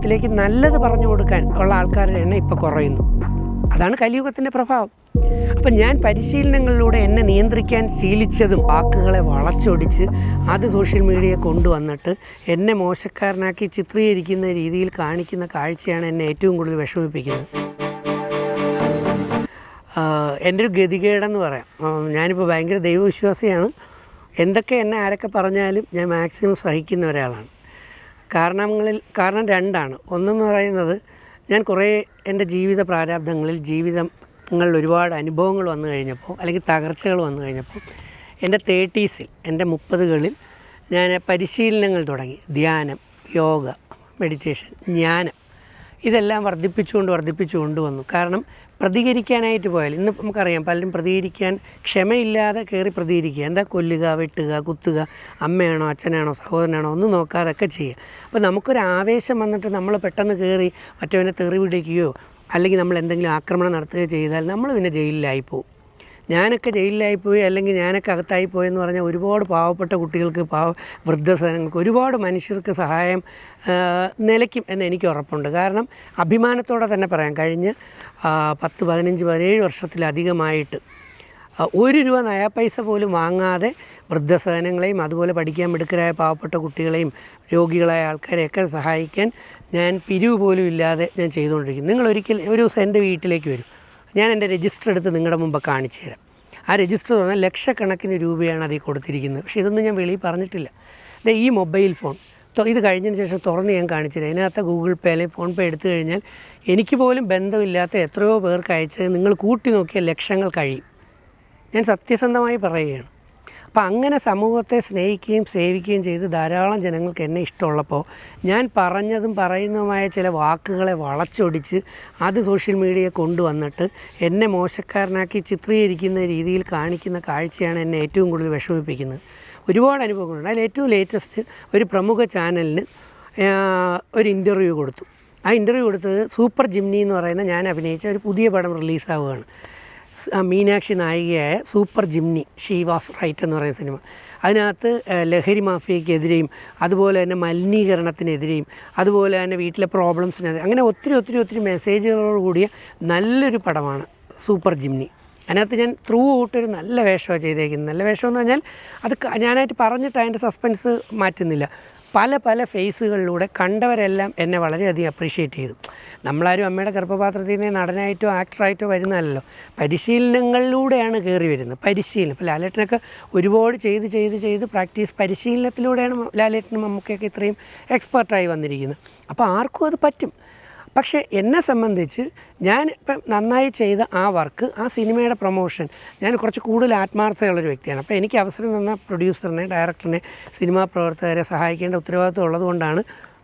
സമൂഹത്തിലേക്ക് നല്ലത് പറഞ്ഞു കൊടുക്കാൻ ഉള്ള ആൾക്കാരുടെ എണ്ണം ഇപ്പോൾ കുറയുന്നു. അതാണ് കലിയുഗത്തിന്റെ പ്രഭാവം. അപ്പം ഞാൻ പരിശീലനങ്ങളിലൂടെ എന്നെ നിയന്ത്രിക്കാൻ ശീലിച്ചതും വാക്കുകളെ വളച്ചൊടിച്ച് അത് സോഷ്യൽ മീഡിയയെ കൊണ്ടുവന്നിട്ട് എന്നെ മോശക്കാരനാക്കി ചിത്രീകരിക്കുന്ന രീതിയിൽ കാണിക്കുന്ന കാഴ്ചയാണ് എന്നെ ഏറ്റവും കൂടുതൽ വിഷമിപ്പിക്കുന്നത്. എന്റെ ഒരു ഗതികേടെന്ന് പറയാം. ഞാനിപ്പോൾ ഭയങ്കര ദൈവവിശ്വാസിയാണ്. എന്തൊക്കെ എന്നെ ആരൊക്കെ പറഞ്ഞാലും ഞാൻ മാക്സിമം സഹിക്കുന്ന ഒരാളാണ്. കാരണങ്ങളിൽ കാരണം രണ്ടാണ്. ഒന്നെന്ന് പറയുന്നത് ഞാൻ കുറേ എന്റെ ജീവിത പ്രാരാബ്ദങ്ങളിൽ ജീവിതങ്ങളിൽ ഒരുപാട് അനുഭവങ്ങൾ വന്നു കഴിഞ്ഞപ്പോൾ അല്ലെങ്കിൽ തകർച്ചകൾ വന്നു കഴിഞ്ഞപ്പോൾ എന്റെ തേർട്ടീസിൽ എന്റെ മുപ്പതുകളിൽ ഞാൻ പരിശീലനങ്ങൾ തുടങ്ങി. ധ്യാനം യോഗ മെഡിറ്റേഷൻ ജ്ഞാനം. ഇതെല്ലാം വർദ്ധിപ്പിച്ചുകൊണ്ട് വർദ്ധിപ്പിച്ചു കൊണ്ടുവന്നു. കാരണം പ്രതികരിക്കാനായിട്ട് പോയാൽ ഇന്ന് നമുക്കറിയാം പലരും പ്രതികരിക്കാൻ ക്ഷമയില്ലാതെ കയറി പ്രതികരിക്കുക. എന്താ കൊല്ലുക വെട്ടുക കുത്തുക അമ്മയാണോ അച്ഛനാണോ സഹോദരനാണോ ഒന്നും നോക്കാതൊക്കെ ചെയ്യുക. അപ്പോൾ നമുക്കൊരു ആവേശം വന്നിട്ട് നമ്മൾ പെട്ടെന്ന് കയറി മറ്റവനെ തെറി പിടിക്കുകയോ അല്ലെങ്കിൽ നമ്മൾ എന്തെങ്കിലും ആക്രമണം നടത്തുകയോ ചെയ്താൽ നമ്മൾ പിന്നെ ജയിലിലായി പോകും ഞാനൊക്കെ ജയിലിലായിപ്പോയി അല്ലെങ്കിൽ ഞാനൊക്കെ അകത്തായി പോയെന്ന് പറഞ്ഞാൽ ഒരുപാട് പാവപ്പെട്ട കുട്ടികൾക്ക് പാവ വൃദ്ധസനങ്ങൾക്ക് ഒരുപാട് മനുഷ്യർക്ക് സഹായം നിലയ്ക്കും എന്ന് എനിക്ക് ഉറപ്പുണ്ട്. കാരണം അഭിമാനത്തോടെ തന്നെ പറയാം കഴിഞ്ഞ് പത്ത് പതിനഞ്ച് പതിനേഴ് വർഷത്തിലധികമായിട്ട് ഒരു രൂപ നയാപൈസ പോലും വാങ്ങാതെ വൃദ്ധസദനങ്ങളെയും അതുപോലെ പഠിക്കാൻ മിടുക്കരായ പാവപ്പെട്ട കുട്ടികളെയും രോഗികളായ ആൾക്കാരെയൊക്കെ സഹായിക്കാൻ ഞാൻ പിരിവ് പോലും ഇല്ലാതെ ഞാൻ ചെയ്തുകൊണ്ടിരിക്കുന്നു. നിങ്ങൾ ഒരിക്കൽ ഒരു ദിവസം എന്റെ വീട്ടിലേക്ക് വരും. ഞാൻ എന്റെ രജിസ്റ്റർ എടുത്ത് നിങ്ങളുടെ മുമ്പ് കാണിച്ചു തരാം. ആ രജിസ്റ്റർ പറഞ്ഞാൽ ലക്ഷക്കണക്കിന് രൂപയാണ് അതിൽ കൊടുത്തിരിക്കുന്നത്. പക്ഷേ ഇതൊന്നും ഞാൻ വെളിയിൽ പറഞ്ഞിട്ടില്ല. ദേ ഈ മൊബൈൽ ഫോൺ. ഇത് കഴിഞ്ഞതിന് ശേഷം തുറന്ന് ഞാൻ കാണിച്ചില്ല തരാം. ഇതിനകത്ത് ഗൂഗിൾ പേ അല്ലെങ്കിൽ ഫോൺ പേ എടുത്തു കഴിഞ്ഞാൽ എനിക്ക് പോലും ബന്ധമില്ലാത്ത എത്രയോ പേർക്ക് അയച്ചത് നിങ്ങൾ കൂട്ടി നോക്കിയാൽ ലക്ഷങ്ങൾ കഴിയും. ഞാൻ സത്യസന്ധമായി പറയുകയാണ്. അപ്പോൾ അങ്ങനെ സമൂഹത്തെ സ്നേഹിക്കുകയും സേവിക്കുകയും ചെയ്ത് ധാരാളം ജനങ്ങൾക്ക് എന്നെ ഇഷ്ടമുള്ളപ്പോൾ ഞാൻ പറഞ്ഞതും പറയുന്നതുമായ ചില വാക്കുകളെ വളച്ചൊടിച്ച് അത് സോഷ്യൽ മീഡിയയെ കൊണ്ടുവന്നിട്ട് എന്നെ മോശക്കാരനാക്കി ചിത്രീകരിക്കുന്ന രീതിയിൽ കാണിക്കുന്ന കാഴ്ചയാണ് എന്നെ ഏറ്റവും കൂടുതൽ വിഷമിപ്പിക്കുന്നത്. ഒരുപാട് അനുഭവങ്ങളുണ്ട്. അതിൽ ഏറ്റവും ലേറ്റസ്റ്റ് ഒരു പ്രമുഖ ചാനലിന് ഒരു ഇന്റർവ്യൂ കൊടുത്തു. ആ ഇന്റർവ്യൂ കൊടുത്തത് സൂപ്പർ ജിംനി എന്ന് പറയുന്ന ഞാൻ അഭിനയിച്ച ഒരു പുതിയ പടം റിലീസാവുകയാണ് Meenakshi നായികയായ super Jimny she was right എന്ന് പറയുന്ന സിനിമ. അതിനകത്ത് ലഹരി മാഫിയക്കെതിരെയും അതുപോലെ തന്നെ മലിനീകരണത്തിനെതിരെയും അതുപോലെ തന്നെ വീട്ടിലെ പ്രോബ്ലംസിനെതിരെ അങ്ങനെ ഒത്തിരി ഒത്തിരി ഒത്തിരി മെസ്സേജുകളോട് കൂടിയ നല്ലൊരു പടമാണ് സൂപ്പർ ജിംനി. അതിനകത്ത് ഞാൻ ത്രൂ ഔട്ട് ഒരു നല്ല വേഷമാണ് ചെയ്തേക്കുന്നത്. നല്ല വേഷം എന്ന് പറഞ്ഞാൽ അത് ഞാനായിട്ട് പറഞ്ഞിട്ട് അതിന്റെ സസ്പെൻസ് മാറ്റുന്നില്ല. പല പല ഫേസുകളിലൂടെ കണ്ടവരെല്ലാം എന്നെ വളരെയധികം അപ്രീഷിയേറ്റ് ചെയ്തു. നമ്മളാരും അമ്മയുടെ ഗർഭപാത്രത്തിൽ നിന്ന് നടനായിട്ടോ ആക്ടറായിട്ടോ വരുന്നതല്ലോ പരിശീലനങ്ങളിലൂടെയാണ് കയറി വരുന്നത്. പരിശീലനം. ഇപ്പോൾ ലാലേട്ടനൊക്കെ ഒരുപാട് ചെയ്ത് ചെയ്ത് ചെയ്ത് പ്രാക്ടീസ് പരിശീലനത്തിലൂടെയാണ് ലാലേട്ടനും അമ്മക്കൊക്കെ ഇത്രയും എക്സ്പേർട്ടായി വന്നിരിക്കുന്നത്. അപ്പോൾ ആർക്കും അത് പറ്റും. പക്ഷേ എന്നെ സംബന്ധിച്ച് ഞാൻ ഇപ്പം നന്നായി ചെയ്ത ആ വർക്ക് ആ സിനിമയുടെ പ്രൊമോഷൻ ഞാൻ കുറച്ച് കൂടുതൽ ആത്മാർത്ഥതയുള്ളൊരു വ്യക്തിയാണ്. അപ്പോൾ എനിക്ക് അവസരം തന്ന പ്രൊഡ്യൂസറിനെ ഡയറക്ടറിനെ സിനിമാ പ്രവർത്തകരെ സഹായിക്കേണ്ട ഉത്തരവാദിത്വം ഉള്ളതുകൊണ്ടാണ്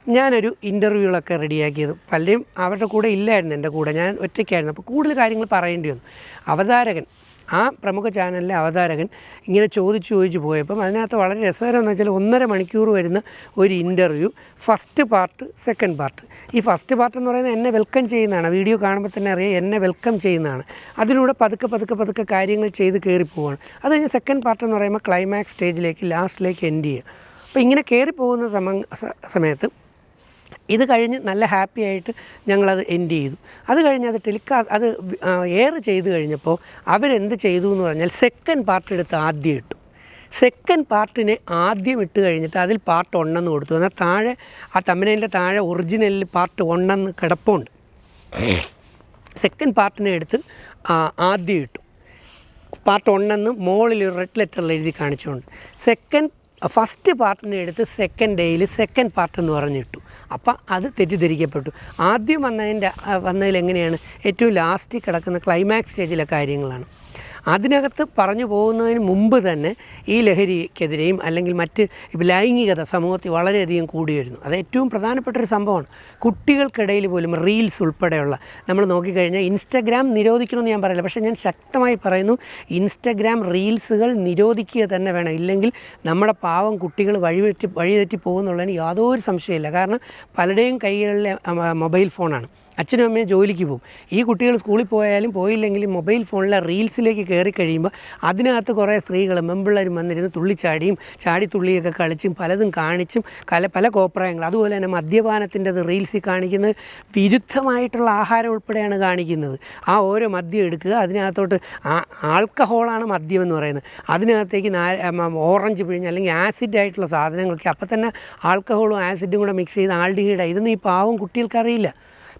ഞാനൊരു ഇന്റർവ്യൂകളൊക്കെ റെഡിയാക്കിയത്. പലരും അവരുടെ കൂടെ ഇല്ലായിരുന്നു എന്റെ കൂടെ. ഞാൻ ഒറ്റയ്ക്കായിരുന്നു. അപ്പോൾ കൂടുതൽ കാര്യങ്ങൾ പറയേണ്ടി വന്നു. അവതാരകൻ ആ പ്രമുഖ ചാനലിലെ അവതാരകൻ ഇങ്ങനെ ചോദിച്ചു ചോദിച്ചു പോയപ്പം അതിനകത്ത് വളരെ രസകരം എന്ന് വെച്ചാൽ ഒന്നര മണിക്കൂർ വരുന്ന ഒരു interview first part second part ഈ ഫസ്റ്റ് പാർട്ട് എന്ന് പറയുന്നത് എന്നെ വെൽക്കം ചെയ്യുന്നതാണ്. വീഡിയോ കാണുമ്പോൾ തന്നെ അറിയാം എന്നെ വെൽക്കം ചെയ്യുന്നതാണ്. അതിലൂടെ പതുക്കെ പതുക്കെ പതുക്കെ കാര്യങ്ങൾ ചെയ്ത് കയറിപ്പോവാണ് അത് കഴിഞ്ഞ് സെക്കൻഡ് പാർട്ട് എന്ന് പറയുമ്പോൾ ക്ലൈമാക്സ് സ്റ്റേജിലേക്ക് ലാസ്റ്റിലേക്ക് എൻഡ് ചെയ്യുക. അപ്പോൾ ഇങ്ങനെ കയറി പോകുന്ന സമ സമയത്ത് ഇത് കഴിഞ്ഞ് നല്ല ഹാപ്പി ആയിട്ട് ഞങ്ങളത് എൻഡ് ചെയ്തു. അത് കഴിഞ്ഞ് അത് ടെലികാ അത് എയർ ചെയ്ത് കഴിഞ്ഞപ്പോൾ അവരെന്ത് ചെയ്തു എന്ന് പറഞ്ഞാൽ സെക്കൻഡ് പാർട്ട് എടുത്ത് ആദ്യം ഇട്ടു. സെക്കൻഡ് പാർട്ടിനെ ആദ്യം ഇട്ട് കഴിഞ്ഞിട്ട് അതിൽ പാർട്ട് ഒന്നെന്ന് കൊടുത്തു. എന്നാൽ താഴെ ആ തമിഴിന്റെ താഴെ ഒറിജിനലിൽ പാർട്ട് ഒന്നെന്ന് കിടപ്പുണ്ട്. സെക്കൻഡ് പാർട്ടിനെ എടുത്ത് ആദ്യം ഇട്ടു. പാർട്ട് ഒന്നെന്ന് മോളിൽ ഒരു റെഡ് ലെറ്ററിൽ എഴുതി കാണിച്ചുകൊണ്ട് സെക്കൻഡ് ഫസ്റ്റ് പാർട്ടിനെ എടുത്ത് സെക്കൻഡ് ഡേയിൽ സെക്കൻഡ് പാർട്ട് എന്ന് പറഞ്ഞിട്ടു. അപ്പം അത് തെറ്റിദ്ധരിക്കപ്പെട്ടു. ആദ്യം വന്നതിന്റെ വന്നതിൽ എങ്ങനെയാണ് ഏറ്റവും ലാസ്റ്റിൽ കിടക്കുന്ന ക്ലൈമാക്സ് സ്റ്റേജിലെ കാര്യങ്ങളാണ്. അതിനകത്ത് പറഞ്ഞു പോകുന്നതിന് മുമ്പ് തന്നെ ഈ ലഹരിക്കെതിരെയും അല്ലെങ്കിൽ മറ്റ് ലൈംഗികത സമൂഹത്തിൽ വളരെയധികം കൂടി വരുന്നു. അത് ഏറ്റവും പ്രധാനപ്പെട്ട ഒരു സംഭവമാണ്. കുട്ടികൾക്കിടയിൽ പോലും റീൽസ് ഉൾപ്പെടെയുള്ള നമ്മൾ നോക്കിക്കഴിഞ്ഞാൽ ഇൻസ്റ്റഗ്രാം നിരോധിക്കണമെന്ന് ഞാൻ പറയില്ല. പക്ഷേ ഞാൻ ശക്തമായി പറയുന്നു ഇൻസ്റ്റഗ്രാം റീൽസുകൾ നിരോധിക്കുക തന്നെ വേണം. ഇല്ലെങ്കിൽ നമ്മുടെ പാവം കുട്ടികൾ വഴിതെറ്റി വഴിതെറ്റി പോകുന്നുള്ളതിന് യാതൊരു സംശയമില്ല കാരണം പലരുടെയും കൈകളിലെ മൊബൈൽ ഫോണാണ്. അച്ഛനും അമ്മയും ജോലിക്ക് പോകും. ഈ കുട്ടികൾ സ്കൂളിൽ പോയാലും പോയില്ലെങ്കിലും മൊബൈൽ ഫോണിലെ റീൽസിലേക്ക് കയറി കഴിയുമ്പോൾ അതിനകത്ത് കുറേ സ്ത്രീകൾ മെമ്പിള്ളേരും വന്നിരുന്ന് തുള്ളിച്ചാടിയും ചാടിത്തുള്ളിയൊക്കെ കളിച്ചും പലതും കാണിച്ചും കല പല കോപ്രായങ്ങൾ. അതുപോലെ തന്നെ മദ്യപാനത്തിന്റെത് റീൽസിൽ കാണിക്കുന്നത് വിരുദ്ധമായിട്ടുള്ള ആഹാരം ഉൾപ്പെടെയാണ് കാണിക്കുന്നത്. ആ ഓരോ മദ്യം എടുക്കുക. അതിനകത്തോട്ട് ആൾക്കഹോളാണ് മദ്യം എന്ന് പറയുന്നത്. അതിനകത്തേക്ക് ഓറഞ്ച് പിഴിഞ്ഞ് അല്ലെങ്കിൽ ആസിഡ് ആയിട്ടുള്ള സാധനങ്ങളൊക്കെ. അപ്പം തന്നെ ആൾക്കഹോളും ആസിഡും കൂടെ മിക്സ് ചെയ്ത് ആൾഡിഹൈഡ് ഇതൊന്നും ഈ പാവം കുട്ടികൾക്കറിയില്ല.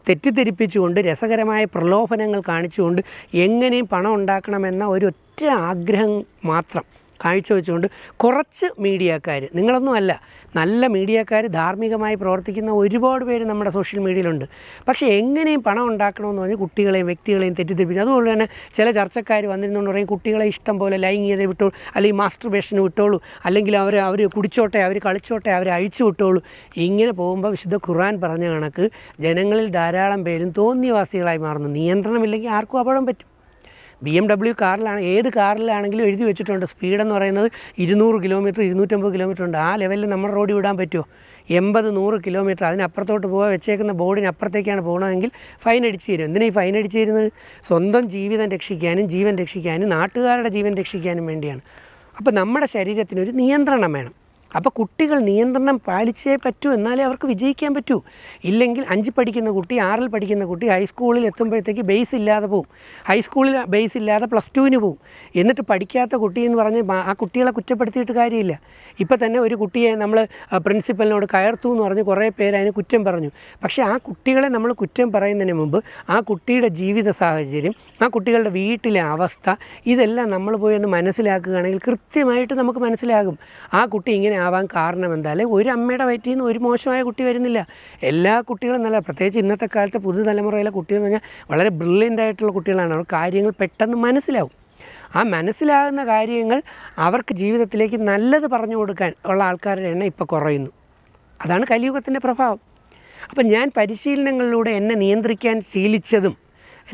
തെറ്റിദ്ധരിപ്പിച്ചുകൊണ്ട് രസകരമായ പ്രലോഭനങ്ങൾ കാണിച്ചുകൊണ്ട് എങ്ങനെയും പണം ഉണ്ടാക്കണമെന്ന ഒരൊറ്റ ആഗ്രഹം മാത്രം കാഴ്ചവെച്ചുകൊണ്ട് കുറച്ച് മീഡിയക്കാർ നിങ്ങളൊന്നും അല്ല നല്ല മീഡിയക്കാർ ധാർമ്മികമായി പ്രവർത്തിക്കുന്ന ഒരുപാട് പേര് നമ്മുടെ സോഷ്യൽ മീഡിയയിലുണ്ട്. പക്ഷേ എങ്ങനെയും പണം ഉണ്ടാക്കണമെന്ന് പറഞ്ഞ് കുട്ടികളെയും വ്യക്തികളെയും തെറ്റിദ്ധരിപ്പിച്ചു അതുപോലെ തന്നെ ചില ചർച്ചക്കാർ വന്നിരുന്നുകൊണ്ട് പറയും കുട്ടികളെ ഇഷ്ടം പോലെ ലൈംഗികത വിട്ടോളൂ അല്ലെങ്കിൽ മാസ്റ്റർബേഷന് വിട്ടോളൂ അല്ലെങ്കിൽ അവർ അവർ കുടിച്ചോട്ടെ അവർ കളിച്ചോട്ടെ അവരെ അഴിച്ചു വിട്ടോളൂ. ഇങ്ങനെ പോകുമ്പോൾ വിശുദ്ധ ഖുറാൻ പറഞ്ഞ കണക്ക് ജനങ്ങളിൽ ധാരാളം പേരും തോന്നിയവാസികളായി മാറുന്നു. നിയന്ത്രണമില്ലെങ്കിൽ ആർക്കും അപകടം പറ്റും. ബി എം ഡബ്ല്യു കാറിലാണ് ഏത് കാറിലാണെങ്കിലും എഴുതി വെച്ചിട്ടുണ്ട്. സ്പീഡെന്ന് പറയുന്നത് ഇരുന്നൂറ് കിലോമീറ്റർ ഇരുന്നൂറ്റമ്പത് കിലോമീറ്റർ ഉണ്ട്. ആ ലെവലിൽ നമ്മൾ റോഡിൽ വിടാൻ പറ്റുമോ? എൺപത് നൂറ് കിലോമീറ്റർ. അതിനപ്പുറത്തോട്ട് പോകാൻ വെച്ചേക്കുന്ന ബോർഡിന് അപ്പുറത്തേക്കാണ് പോകണമെങ്കിൽ ഫൈൻ അടിച്ച് തരും. എന്തിനാണ് ഈ ഫൈൻ അടിച്ച് തരുന്നത് സ്വന്തം ജീവിതം രക്ഷിക്കാനും ജീവൻ രക്ഷിക്കാനും നാട്ടുകാരുടെ ജീവൻ രക്ഷിക്കാനും വേണ്ടിയാണ്. അപ്പോൾ നമ്മുടെ ശരീരത്തിനൊരു നിയന്ത്രണം വേണം. അപ്പോൾ കുട്ടികൾ നിയന്ത്രണം പാലിച്ചേ പറ്റൂ എന്നാലേ അവർക്ക് വിജയിക്കാൻ പറ്റൂ. ഇല്ലെങ്കിൽ അഞ്ച് പഠിക്കുന്ന കുട്ടി ആറിൽ പഠിക്കുന്ന കുട്ടി ഹൈസ്കൂളിൽ എത്തുമ്പോഴത്തേക്ക് ബേസ് ഇല്ലാതെ പോവും. ഹൈസ്കൂളിൽ ബേസ് ഇല്ലാതെ പ്ലസ് ടുവിന് പോവും. എന്നിട്ട് പഠിക്കാത്ത കുട്ടി എന്ന് പറഞ്ഞ് ആ കുട്ടികളെ കുറ്റപ്പെടുത്തിയിട്ട് കാര്യമില്ല. ഇപ്പം തന്നെ ഒരു കുട്ടിയെ നമ്മൾ പ്രിൻസിപ്പലിനോട് കയർത്തു എന്ന് പറഞ്ഞ് കുറേ പേര് അതിന് കുറ്റം പറഞ്ഞു. പക്ഷേ ആ കുട്ടികളെ നമ്മൾ കുറ്റം പറയുന്നതിന് മുമ്പ് ആ കുട്ടിയുടെ ജീവിത സാഹചര്യം ആ കുട്ടികളുടെ വീട്ടിലെ അവസ്ഥ ഇതെല്ലാം നമ്മൾ പോയി ഒന്ന് മനസ്സിലാക്കുകയാണെങ്കിൽ കൃത്യമായിട്ട് നമുക്ക് മനസ്സിലാകും. ആ കുട്ടി ഇങ്ങനെ ആവാൻ കാരണം എന്താ? അല്ലെങ്കിൽ ഒരു അമ്മയുടെ വയറ്റിൽ നിന്ന് ഒരു മോശമായ കുട്ടി വരുന്നില്ല. എല്ലാ കുട്ടികളും നല്ല പ്രത്യേകിച്ച് ഇന്നത്തെ കാലത്തെ പുതുതലമുറയിലെ കുട്ടികൾ എന്ന് പറഞ്ഞാൽ വളരെ ബ്രില്യന്റ് ആയിട്ടുള്ള കുട്ടികളാണ്. അവർ കാര്യങ്ങൾ പെട്ടെന്ന് മനസ്സിലാവും. ആ മനസ്സിലാകുന്ന കാര്യങ്ങൾ അവർക്ക് ജീവിതത്തിലേക്ക് നല്ലത് പറഞ്ഞു കൊടുക്കാൻ ഉള്ള ആൾക്കാരുടെ എണ്ണം ഇപ്പോൾ കുറയുന്നു. അതാണ് കലിയുഗത്തിന്റെ പ്രഭാവം. അപ്പം ഞാൻ പരിശീലനങ്ങളിലൂടെ എന്നെ നിയന്ത്രിക്കാൻ ശീലിച്ചതും.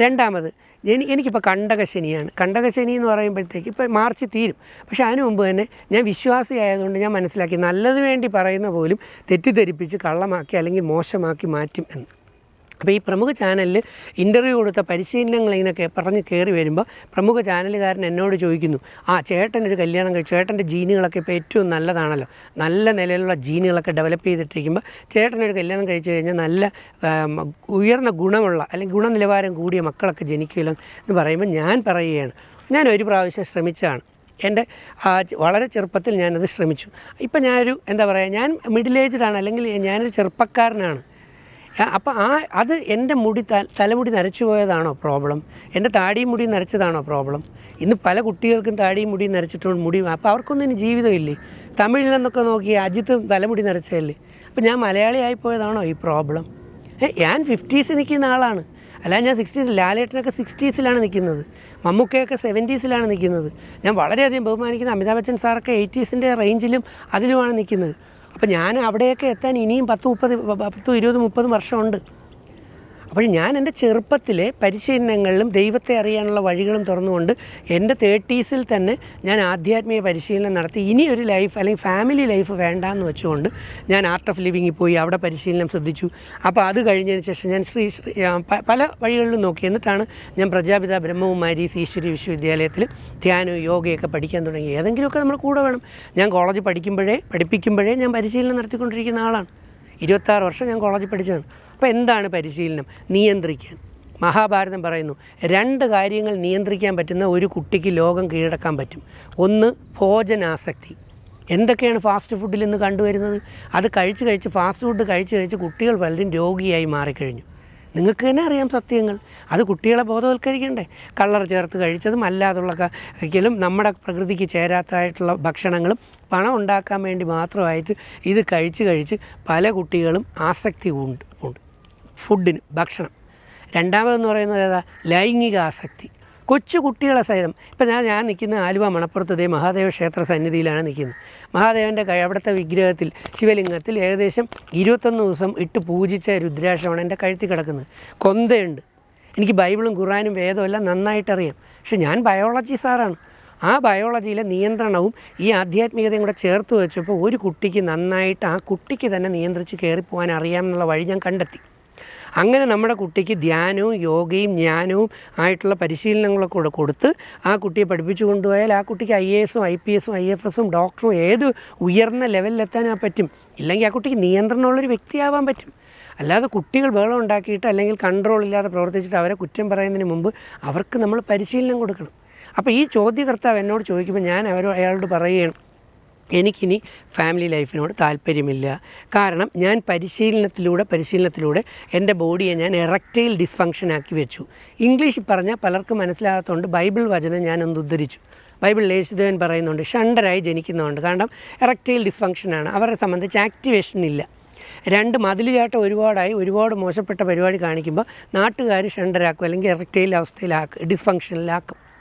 രണ്ടാമത് എനി എനിക്കിപ്പോൾ കണ്ടകശനിയാണ്. കണ്ടകശനി എന്ന് പറയുമ്പോഴത്തേക്ക് ഇപ്പോൾ മാർച്ച് തീരും. പക്ഷേ അതിനു മുമ്പ് തന്നെ ഞാൻ വിശ്വാസി ആയതുകൊണ്ട് ഞാൻ മനസ്സിലാക്കി നല്ലതിന് വേണ്ടി പറയുന്ന പോലും തെറ്റിദ്ധരിപ്പിച്ച് കള്ളമാക്കി അല്ലെങ്കിൽ മോശമാക്കി മാറ്റും എന്ന്. അപ്പോൾ ഈ പ്രമുഖ ചാനലിൽ ഇന്റർവ്യൂ കൊടുത്ത പരിശീലനങ്ങൾ ഇങ്ങനെ പറഞ്ഞ് കയറി വരുമ്പോൾ പ്രമുഖ ചാനലുകാരൻ എന്നോട് ചോദിക്കുന്നു ആ ചേട്ടനൊരു കല്യാണം കഴിച്ചു ചേട്ടന്റെ ജീനുകളൊക്കെ ഇപ്പോൾ ഏറ്റവും നല്ലതാണല്ലോ. നല്ല നിലയിലുള്ള ജീനുകളൊക്കെ ഡെവലപ്പ് ചെയ്തിട്ടിരിക്കുമ്പോൾ ചേട്ടനൊരു കല്യാണം കഴിച്ചു കഴിഞ്ഞാൽ നല്ല ഉയർന്ന ഗുണമുള്ള അല്ലെങ്കിൽ ഗുണനിലവാരം കൂടിയ മക്കളൊക്കെ ജനിക്കുമല്ലോ എന്ന് പറയുമ്പോൾ ഞാൻ പറയുകയാണ്. ഞാൻ ഒരു പ്രാവശ്യം ശ്രമിച്ചതാണ്. എന്റെ വളരെ ചെറുപ്പത്തിൽ ഞാനത് ശ്രമിച്ചു. ഇപ്പം ഞാനൊരു എന്താ പറയുക ഞാൻ മിഡിൽ ഏജ്ഡാണ് അല്ലെങ്കിൽ ഞാനൊരു ചെറുപ്പക്കാരനാണ്. അപ്പോൾ ആ അത് എന്റെ മുടി തലമുടി നരച്ചു പോയതാണോ പ്രോബ്ലം എന്റെ താടിയും മുടി നരച്ചതാണോ പ്രോബ്ലം ഇന്ന് പല കുട്ടികൾക്കും താടിയും മുടി നരച്ചിട്ടുണ്ട് മുടി അപ്പോൾ അവർക്കൊന്നും ഇനി ജീവിതമില്ലേ? തമിഴിൽ നിന്നൊക്കെ നോക്കി അജിത്ത് തലമുടി നരച്ചതല്ലേ? അപ്പോൾ ഞാൻ മലയാളിയായി പോയതാണോ ഈ പ്രോബ്ലം ഞാൻ ഫിഫ്റ്റീസ് നിൽക്കുന്ന ആളാണ്. അല്ല ഞാൻ സിക്സ്റ്റീസ് ലാലേട്ടനൊക്കെ സിക്സ്റ്റീസിലാണ് നിൽക്കുന്നത്. മമ്മൂക്കയൊക്കെ സെവന്റീസിലാണ് നിൽക്കുന്നത്. ഞാൻ വളരെയധികം ബഹുമാനിക്കുന്ന അമിതാഭ് ബച്ചൻ സാറൊക്കെ എയ്റ്റീസിന്റെ റേഞ്ചിലും അതിലുമാണ് നിൽക്കുന്നത്. അപ്പോൾ ഞാൻ അവിടെയൊക്കെ എത്താൻ ഇനിയും പത്ത് മുപ്പത് പത്തും ഇരുപത് മുപ്പതും വർഷമുണ്ട്. അപ്പോൾ ഞാൻ എന്റെ ചെറുപ്പത്തിലെ പരിശീലനങ്ങളിലും ദൈവത്തെ അറിയാനുള്ള വഴികളും തുറന്നുകൊണ്ട് എന്റെ തേർട്ടീസിൽ തന്നെ ഞാൻ ആധ്യാത്മിക പരിശീലനം നടത്തി. ഇനി ഒരു ലൈഫ് അല്ലെങ്കിൽ ഫാമിലി ലൈഫ് വേണ്ടാന്ന് വെച്ചുകൊണ്ട് ഞാൻ ആർട്ട് ഓഫ് ലിവിങ്ങിൽ പോയി അവിടെ പരിശീലനം ശ്രദ്ധിച്ചു. അപ്പോൾ അത് കഴിഞ്ഞതിന് ശേഷം ഞാൻ ശ്രീ പല വഴികളിലും നോക്കി. എന്നിട്ടാണ് ഞാൻ പ്രജാപിത ബ്രഹ്മകുമാരി ഈശ്വരി വിശ്വവിദ്യാലയത്തിൽ ധ്യാനവും യോഗയൊക്കെ പഠിക്കാൻ തുടങ്ങി. ഏതെങ്കിലുമൊക്കെ നമ്മൾ കൂടെ വേണം. ഞാൻ കോളേജ് പഠിക്കുമ്പോഴേ പഠിപ്പിക്കുമ്പോഴേ ഞാൻ പരിശീലനം നടത്തിക്കൊണ്ടിരിക്കുന്ന ആളാണ്. ഇരുപത്താറ് വർഷം ഞാൻ കോളേജിൽ പഠിച്ചതാണ്. അപ്പോൾ എന്താണ് പരിശീലനം? നിയന്ത്രിക്കാൻ. മഹാഭാരതം പറയുന്നു രണ്ട് കാര്യങ്ങൾ നിയന്ത്രിക്കാൻ പറ്റുന്ന ഒരു കുട്ടിക്ക് ലോകം കീഴടക്കാൻ പറ്റും. ഒന്ന് ഭോജനാസക്തി. എന്തൊക്കെയാണ് ഫാസ്റ്റ് ഫുഡിൽ ഇന്ന് കണ്ടുവരുന്നത്? അത് കഴിച്ച് കഴിച്ച് ഫാസ്റ്റ് ഫുഡ് കഴിച്ച് കഴിച്ച് കുട്ടികൾ പലരും രോഗിയായി മാറിക്കഴിഞ്ഞു. നിങ്ങൾക്ക് തന്നെ അറിയാം സത്യങ്ങൾ. അത് കുട്ടികളെ ബോധവൽക്കരിക്കണ്ടേ? കളർ ചേർത്ത് കഴിച്ചതും അല്ലാതുള്ള ഒരിക്കലും നമ്മുടെ പ്രകൃതിക്ക് ചേരാത്തതായിട്ടുള്ള ഭക്ഷണങ്ങളും പണം ഉണ്ടാക്കാൻ വേണ്ടി മാത്രമായിട്ട് ഇത് കഴിച്ച് കഴിച്ച് പല കുട്ടികളും ആസക്തി ഉണ്ട് ഉണ്ട്. ഫുഡിന് ഭക്ഷണം. രണ്ടാമതെന്ന് പറയുന്നത് ഏതാ? ലൈംഗിക ആസക്തി. കൊച്ചു കുട്ടികളെ സഹിതം. ഇപ്പം ഞാൻ ഞാൻ നിൽക്കുന്ന ആലുവ മണപ്പുറത്ത് ദേ മഹാദേവ ക്ഷേത്ര സന്നിധിയിലാണ് നിൽക്കുന്നത്. മഹാദേവന്റെ അവിടുത്തെ വിഗ്രഹത്തിൽ ശിവലിംഗത്തിൽ ഏകദേശം ഇരുപത്തൊന്ന് ദിവസം ഇട്ട് പൂജിച്ച രുദ്രാക്ഷമാണ് എന്റെ കഴുത്തി കിടക്കുന്നത്. കൊന്തയുണ്ട്. എനിക്ക് ബൈബിളും ഖുറാനും വേദവും എല്ലാം നന്നായിട്ടറിയാം. പക്ഷെ ഞാൻ ബയോളജി സാറാണ്. ആ ബയോളജിയിലെ നിയന്ത്രണവും ഈ ആധ്യാത്മികതയും കൂടെ ചേർത്ത് വെച്ചപ്പോൾ ഒരു കുട്ടിക്ക് നന്നായിട്ട് ആ കുട്ടിക്ക് തന്നെ നിയന്ത്രിച്ച് കയറിപ്പോകാൻ അറിയാമെന്നുള്ള വഴി ഞാൻ കണ്ടെത്തി. അങ്ങനെ നമ്മുടെ കുട്ടിക്ക് ധ്യാനവും യോഗയും ജ്ഞാനവും ആയിട്ടുള്ള പരിശീലനങ്ങളൊക്കെ കൂടെ കൊടുത്ത് ആ കുട്ടിയെ പഠിപ്പിച്ചു കൊണ്ടുപോയാൽ ആ കുട്ടിക്ക് ഐ എ എസും ഐ പി എസും ഐ എഫ് എസും ഡോക്ടറും ഏത് ഉയർന്ന ലെവലിലെത്താനാ പറ്റും. ഇല്ലെങ്കിൽ ആ കുട്ടിക്ക് നിയന്ത്രണമുള്ളൊരു വ്യക്തിയാവാൻ പറ്റും. അല്ലാതെ കുട്ടികൾ ബഹളം ഉണ്ടാക്കിയിട്ട് അല്ലെങ്കിൽ കൺട്രോൾ ഇല്ലാതെ പ്രവർത്തിച്ചിട്ട് അവരെ കുറ്റം പറയുന്നതിന് മുമ്പ് അവർക്ക് നമ്മൾ പരിശീലനം കൊടുക്കണം. അപ്പോൾ ഈ ചോദ്യകർത്താവ് എന്നോട് ചോദിക്കുമ്പോൾ ഞാൻ അവരോ അയാളോട് പറയുകയാണ് എനിക്കിനി ഫാമിലി ലൈഫിനോട് താല്പര്യമില്ല. കാരണം ഞാൻ പരിശീലനത്തിലൂടെ പരിശീലനത്തിലൂടെ എന്റെ ബോഡിയെ ഞാൻ എറക്റ്റൈൽ ഡിസ്ഫങ്ഷൻ ആക്കി വെച്ചു. ഇംഗ്ലീഷ് പറഞ്ഞാൽ പലർക്കും മനസ്സിലാകാത്തതുകൊണ്ട് ബൈബിൾ വചനം ഞാൻ ഒന്ന് ഉദ്ധരിച്ചു. ബൈബിൾ യേശുദേവൻ പറയുന്നുണ്ട് ഷണ്ടരായി ജനിക്കുന്നതുകൊണ്ട് കാരണം എറക്റ്റൈൽ ഡിസ്ഫങ്ഷനാണ് അവരെ സംബന്ധിച്ച് ആക്ടിവേഷൻ ഇല്ല. രണ്ട് മതിലുചാട്ടം ഒരുപാടായി ഒരുപാട് മോശപ്പെട്ട പരിപാടി കാണിക്കുമ്പോൾ നാട്ടുകാർ ഷണ്ടരാക്കും അല്ലെങ്കിൽ എറക്റ്റൈൽ അവസ്ഥയിലാക്കും ഡിസ്ഫങ്ഷനിലാക്കും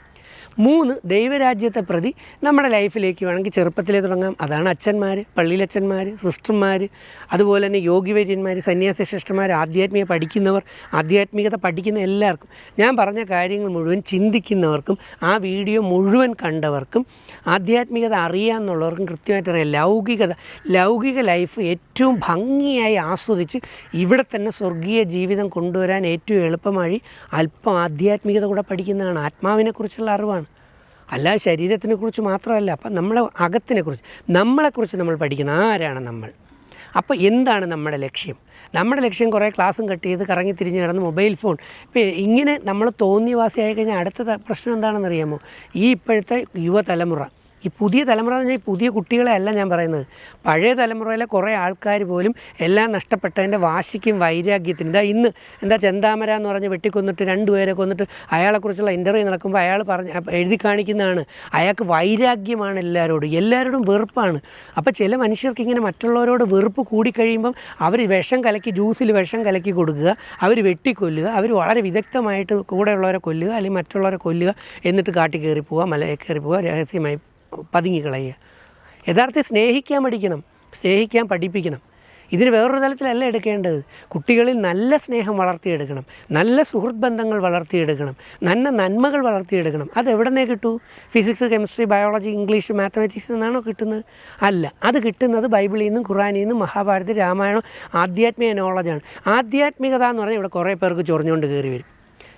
മൂന്ന് ദൈവരാജ്യത്തെ പ്രതി നമ്മുടെ ലൈഫിലേക്ക് വേണമെങ്കിൽ ചെറുപ്പത്തിലേ തുടങ്ങാം. അതാണ് അച്ഛന്മാർ പള്ളിയിലച്ഛന്മാർ സിസ്റ്റർമാർ അതുപോലെ തന്നെ യോഗിവര്യന്മാർ സന്യാസി ശ്രേഷ്ഠന്മാർ ആധ്യാത്മിക പഠിക്കുന്നവർ ആധ്യാത്മികത പഠിക്കുന്ന എല്ലാവർക്കും. ഞാൻ പറഞ്ഞ കാര്യങ്ങൾ മുഴുവൻ ചിന്തിക്കുന്നവർക്കും ആ വീഡിയോ മുഴുവൻ കണ്ടവർക്കും ആധ്യാത്മികത അറിയാമെന്നുള്ളവർക്കും കൃത്യമായിട്ട് അറിയാം. ലൗകികത ലൗകിക ലൈഫ് ഏറ്റവും ഭംഗിയായി ആസ്വദിച്ച് ഇവിടെ തന്നെ സ്വർഗീയ ജീവിതം കൊണ്ടുവരാൻ ഏറ്റവും എളുപ്പമായി അല്പം ആധ്യാത്മികത കൂടെ പഠിക്കുന്നതാണ്. ആത്മാവിനെക്കുറിച്ചുള്ള അറിവാണ്. അല്ലാതെ ശരീരത്തിനെ കുറിച്ച് മാത്രമല്ല അപ്പം നമ്മളെ അകത്തിനെ കുറിച്ച്. നമ്മളെക്കുറിച്ച് നമ്മൾ പഠിക്കണം ആരാണ് നമ്മൾ? അപ്പോൾ എന്താണ് നമ്മുടെ ലക്ഷ്യം? നമ്മുടെ ലക്ഷ്യം കുറേ ക്ലാസ്സും കട്ട് ചെയ്ത് കറങ്ങി തിരിഞ്ഞ് കിടന്ന് മൊബൈൽ ഫോൺ. ഇപ്പോൾ ഇങ്ങനെ നമ്മൾ തോന്നിയവാസിയായി കഴിഞ്ഞാൽ അടുത്ത പ്രശ്നം എന്താണെന്നറിയാമോ? ഈ ഇപ്പോഴത്തെ യുവതലമുറ. ഈ പുതിയ തലമുറ എന്ന് പറഞ്ഞാൽ പുതിയ കുട്ടികളെ അല്ല ഞാൻ പറയുന്നത്. പഴയ തലമുറയിലെ കുറേ ആൾക്കാർ പോലും എല്ലാം നഷ്ടപ്പെട്ടതിന്റെ വാശിക്കും വൈരാഗ്യത്തിനും. ഇതാ ഇന്ന് എന്താ ചെന്താമര എന്ന് പറഞ്ഞ് വെട്ടിക്കൊന്നിട്ട് രണ്ടുപേരെ കൊന്നിട്ട് അയാളെക്കുറിച്ചുള്ള ഇന്റർവ്യൂ നടക്കുമ്പോൾ അയാൾ പറഞ്ഞ് എഴുതി കാണിക്കുന്നതാണ്. അയാൾക്ക് വൈരാഗ്യമാണ് എല്ലാവരോടും എല്ലാവരോടും വെറുപ്പാണ്. അപ്പോൾ ചില മനുഷ്യർക്ക് ഇങ്ങനെ മറ്റുള്ളവരോട് വെറുപ്പ് കൂടിക്കഴിയുമ്പം അവർ വിഷം കലക്കി ജ്യൂസിൽ വിഷം കലക്കി കൊടുക്കുക അവർ വെട്ടിക്കൊല്ലുക അവർ വളരെ വിദഗ്ധമായിട്ട് കൂടെയുള്ളവരെ കൊല്ലുക അല്ലെങ്കിൽ മറ്റുള്ളവരെ കൊല്ലുക എന്നിട്ട് കാട്ടി കയറി പോവുക മലയിൽ കയറി പോവുക രഹസ്യമായി പതുങ്ങി കളയുക യഥാർത്ഥത്തിൽ സ്നേഹിക്കാൻ പഠിക്കണം സ്നേഹിക്കാൻ പഠിപ്പിക്കണം. ഇതിന് വേറൊരു തലത്തിലല്ല എടുക്കേണ്ടത്. കുട്ടികളിൽ നല്ല സ്നേഹം വളർത്തിയെടുക്കണം നല്ല സുഹൃത്ത് ബന്ധങ്ങൾ വളർത്തിയെടുക്കണം നല്ല നന്മകൾ വളർത്തിയെടുക്കണം. അത് എവിടെ നിന്നേ കിട്ടൂ? Physics chemistry biology English mathematics എന്നാണോ കിട്ടുന്നത്? അല്ല. അത് കിട്ടുന്നത് ബൈബിളിൽ നിന്നും ഖുറാനിൽ നിന്നും മഹാഭാരത രാമായണം ആധ്യാത്മിക നോളജാണ് ആധ്യാത്മികത എന്ന് പറഞ്ഞാൽ ഇവിടെ കുറേ പേർക്ക് ചൊറിഞ്ഞുകൊണ്ട് കയറി വരും.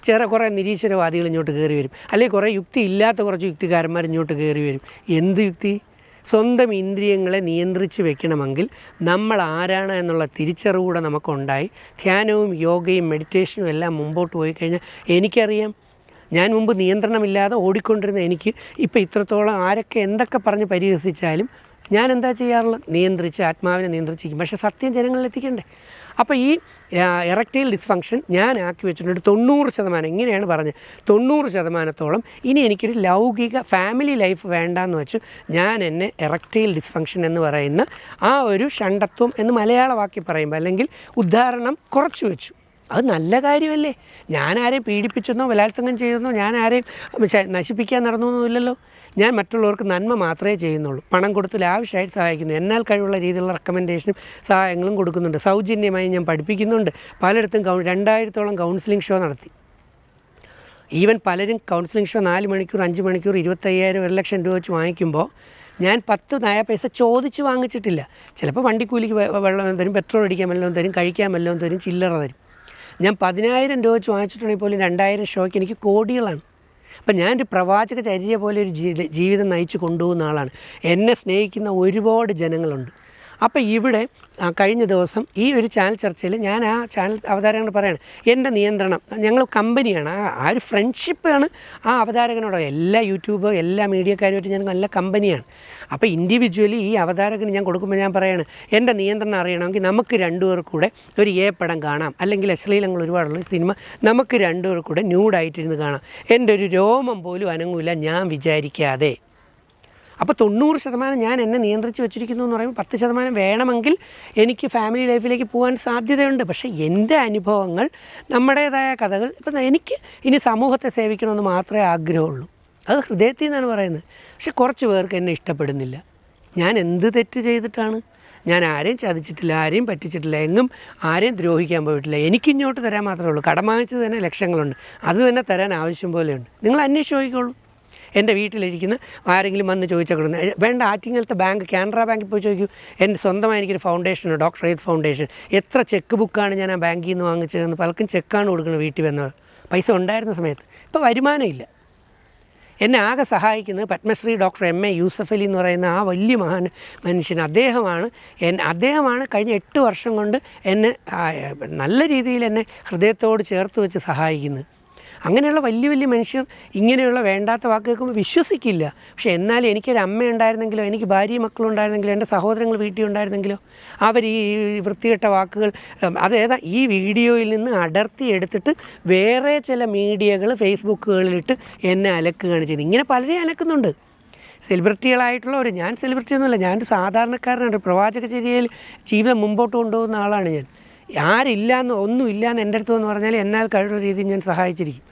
ചെറിയ കുറേ നിരീശ്വരവാദികൾ ഇങ്ങോട്ട് കയറി വരും. അല്ലെങ്കിൽ കുറേ യുക്തി ഇല്ലാത്ത കുറച്ച് യുക്തികാരന്മാർ ഇങ്ങോട്ട് കയറി വരും. എന്ത് യുക്തി? സ്വന്തം ഇന്ദ്രിയങ്ങളെ നിയന്ത്രിച്ച് വെക്കണമെങ്കിൽ നമ്മൾ ആരാണ് എന്നുള്ള തിരിച്ചറിവൂടെ നമുക്കുണ്ടായി. ധ്യാനവും യോഗയും മെഡിറ്റേഷനും എല്ലാം മുമ്പോട്ട് പോയി കഴിഞ്ഞാൽ എനിക്കറിയാം. ഞാൻ മുമ്പ് നിയന്ത്രണമില്ലാതെ ഓടിക്കൊണ്ടിരുന്ന എനിക്ക് ഇപ്പോൾ ഇത്രത്തോളം ആരൊക്കെ എന്തൊക്കെ പറഞ്ഞ് പരിഹസിച്ചാലും ഞാൻ എന്താ ചെയ്യാറുള്ളത്? നിയന്ത്രിച്ച് ആത്മാവിനെ നിയന്ത്രിച്ചിരിക്കും. പക്ഷേ സത്യം ജനങ്ങളിൽ എത്തിക്കണ്ടേ? അപ്പോൾ ഈ എറക്റ്റൈൽ ഡിസ്ഫങ്ഷൻ ഞാൻ ആക്കി വെച്ചിട്ടുണ്ട് തൊണ്ണൂറ് ശതമാനം. ഇങ്ങനെയാണ് പറഞ്ഞത്. തൊണ്ണൂറ് ശതമാനത്തോളം ഇനി എനിക്കൊരു ലൗകിക ഫാമിലി ലൈഫ് വേണ്ടാന്ന് വെച്ചു ഞാൻ എന്നെ എറക്റ്റൈൽ ഡിസ്ഫങ്ഷൻ എന്ന് പറയുന്ന ആ ഒരു ഷണ്ടത്വം എന്ന് മലയാള വാക്കി പറയുമ്പോൾ അല്ലെങ്കിൽ ഉദാഹരണം കുറച്ചു വെച്ചു. അത് നല്ല കാര്യമല്ലേ? ഞാൻ ആരെയും പീഡിപ്പിച്ചെന്നോ ബലാത്സംഗം ചെയ്തെന്നോ ഞാൻ ആരെയും നശിപ്പിക്കാൻ നടന്നൊന്നുമില്ലല്ലോ. ഞാൻ മറ്റുള്ളവർക്ക് നന്മ മാത്രമേ ചെയ്യുന്നുള്ളൂ. പണം കൊടുത്ത് ലാവിഷായിട്ട് സഹായിക്കുന്നു. എന്നാൽ കഴിവുള്ള രീതിയിലുള്ള റെക്കമെൻഡേഷനും സഹായങ്ങളും കൊടുക്കുന്നുണ്ട്. സൗജന്യമായി ഞാൻ പഠിപ്പിക്കുന്നുണ്ട്. പലയിടത്തും കൗ രണ്ടായിരത്തോളം കൗൺസിലിംഗ് ഷോ നടത്തി. ഈവൻ പലരും കൗൺസിലിംഗ് ഷോ നാല് മണിക്കൂർ അഞ്ച് മണിക്കൂർ ഇരുപത്തയ്യായിരം ഒരു ലക്ഷം രൂപ വെച്ച് വാങ്ങിക്കുമ്പോൾ ഞാൻ പത്ത് നയ പൈസ ചോദിച്ച് വാങ്ങിച്ചിട്ടില്ല. ചിലപ്പോൾ വണ്ടിക്കൂലിക്ക് വെള്ളം തരും പെട്രോൾ അടിക്കാൻ വല്ലതും തരും കഴിക്കാൻ വല്ലതും തരും ചില്ലറ തരും. ഞാൻ പതിനായിരം രൂപ വെച്ച് വാങ്ങിച്ചിട്ടുണ്ടെങ്കിൽ പോലും രണ്ടായിരം ഷോയ്ക്ക് എനിക്ക് കോടികളാണ്. അപ്പം ഞാനൊരു പ്രവാചക ചര്യ പോലെ ഒരു ജീവിതം നയിച്ചു കൊണ്ടുപോകുന്ന ആളാണ്. എന്നെ സ്നേഹിക്കുന്ന ഒരുപാട് ജനങ്ങളുണ്ട്. അപ്പോൾ ഇവിടെ കഴിഞ്ഞ ദിവസം ഈ ഒരു ചാനൽ ചർച്ചയിൽ ഞാൻ ആ ചാനൽ അവതാരകനോട് പറയാണ് എന്റെ നിയന്ത്രണം ഞങ്ങൾ കമ്പനിയാണ് ആ ഒരു ഫ്രണ്ട്ഷിപ്പാണ് ആ അവതാരകനോട്. എല്ലാ യൂട്യൂബ് എല്ലാ മീഡിയക്കാരുമായിട്ട് ഞാൻ നല്ല കമ്പനിയാണ്. അപ്പോൾ ഇൻഡിവിജ്വലി ഈ അവതാരകന് ഞാൻ കൊടുക്കുമ്പോൾ ഞാൻ പറയാണ് എന്റെ നിയന്ത്രണം അറിയണമെങ്കിൽ നമുക്ക് രണ്ടുപേർ കൂടെ ഒരു എ പടം കാണാം. അല്ലെങ്കിൽ അശ്ലീലങ്ങൾ ഒരുപാടുള്ള ഒരു സിനിമ നമുക്ക് രണ്ടുപേർ കൂടെ ന്യൂഡായിട്ടിരുന്ന് കാണാം. എന്റെ ഒരു രോമം പോലും അനങ്ങൂല ഞാൻ വിചാരിക്കാതെ. അപ്പോൾ തൊണ്ണൂറ് ശതമാനം ഞാൻ എന്നെ നിയന്ത്രിച്ച് വെച്ചിരിക്കുന്നു എന്ന് പറയുമ്പോൾ പത്ത് ശതമാനം വേണമെങ്കിൽ എനിക്ക് ഫാമിലി ലൈഫിലേക്ക് പോകാൻ സാധ്യതയുണ്ട്. പക്ഷേ എന്റെ അനുഭവങ്ങൾ നമ്മുടേതായ കഥകൾ ഇപ്പം എനിക്ക് ഇനി സമൂഹത്തെ സേവിക്കണമെന്ന് മാത്രമേ ആഗ്രഹമുള്ളൂ. അത് ഹൃദയത്തിൽ നിന്നാണ് പറയുന്നത്. പക്ഷെ കുറച്ച് പേർക്ക് എന്നെ ഇഷ്ടപ്പെടുന്നില്ല. ഞാൻ എന്ത് തെറ്റ് ചെയ്തിട്ടാണ്? ഞാൻ ആരെയും ചതിച്ചിട്ടില്ല ആരെയും പറ്റിച്ചിട്ടില്ല എങ്ങും ആരെയും ദ്രോഹിക്കാൻ പോയിട്ടില്ല. എനിക്കിങ്ങോട്ട് തരാൻ മാത്രമേ ഉള്ളൂ. കടം വാങ്ങിച്ചത് തന്നെ ലക്ഷങ്ങളുണ്ട്. അത് തന്നെ തരാൻ ആവശ്യം പോലെയുണ്ട്. നിങ്ങൾ അന്വേഷിച്ച് നോക്കിക്കോളൂ. എന്റെ വീട്ടിലിരിക്കുന്ന ആരെങ്കിലും വന്ന് ചോദിച്ചാൽ വേണ്ട ആറ്റിങ്ങലത്തെ ബാങ്ക് കാനറ ബാങ്കിൽ പോയി ചോദിക്കൂ. എന്റെ സ്വന്തമായി എനിക്കൊരു ഫൗണ്ടേഷൻ ഡോക്ടർ ഏത് ഫൗണ്ടേഷൻ എത്ര ചെക്ക് ബുക്കാണ് ഞാൻ ആ ബാങ്കിൽ നിന്ന് വാങ്ങിച്ചതെന്ന് പലർക്കും ചെക്കാണ് കൊടുക്കുന്നത് വീട്ടിൽ വന്നവർ. പൈസ ഉണ്ടായിരുന്ന സമയത്ത്. ഇപ്പോൾ വരുമാനമില്ല എന്നെ ആകെ സഹായിക്കുന്നത് Padmashri doctor M A Yusuff Ali എന്ന് പറയുന്ന ആ വലിയ മഹാൻ മനുഷ്യൻ. അദ്ദേഹമാണ് എൻ അദ്ദേഹമാണ് കഴിഞ്ഞ എട്ട് വർഷം കൊണ്ട് എന്നെ നല്ല രീതിയിൽ എന്നെ ഹൃദയത്തോട് ചേർത്ത് വെച്ച് സഹായിക്കുന്നത്. അങ്ങനെയുള്ള വലിയ വലിയ മനുഷ്യർ ഇങ്ങനെയുള്ള വേണ്ടാത്ത വാക്ക് കേൾക്കുമ്പോൾ വിശ്വസിക്കില്ല. പക്ഷെ എന്നാലും എനിക്കൊരു അമ്മ ഉണ്ടായിരുന്നെങ്കിലോ എനിക്ക് ഭാര്യയും മക്കളും ഉണ്ടായിരുന്നെങ്കിലോ എന്റെ സഹോദരങ്ങൾ വീട്ടിൽ ഉണ്ടായിരുന്നെങ്കിലോ അവർ ഈ വൃത്തികെട്ട വാക്കുകൾ അതേതാ ഈ വീഡിയോയിൽ നിന്ന് അടർത്തി എടുത്തിട്ട് വേറെ ചില മീഡിയകൾ ഫേസ്ബുക്കുകളിലിട്ട് എന്നെ അലക്കുകയാണ് ചെയ്യുന്നത് ഇങ്ങനെ പലരെയും അലക്കുന്നുണ്ട്. സെലിബ്രിറ്റികളായിട്ടുള്ളവർ ഞാൻ സെലിബ്രിറ്റി ഒന്നുമല്ല ഞാനൊരു സാധാരണക്കാരനാണ് പ്രവാചക ചര്യയിൽ ജീവിതം മുമ്പോട്ട് കൊണ്ടുപോകുന്ന ആളാണ് ഞാൻ. ആരില്ലാന്ന് ഒന്നും ഇല്ലാന്ന് എന്റെ അടുത്ത് എന്ന് പറഞ്ഞാൽ എന്നാൽ കഴിവുള്ള രീതിയിൽ ഞാൻ സഹായിച്ചിരിക്കും.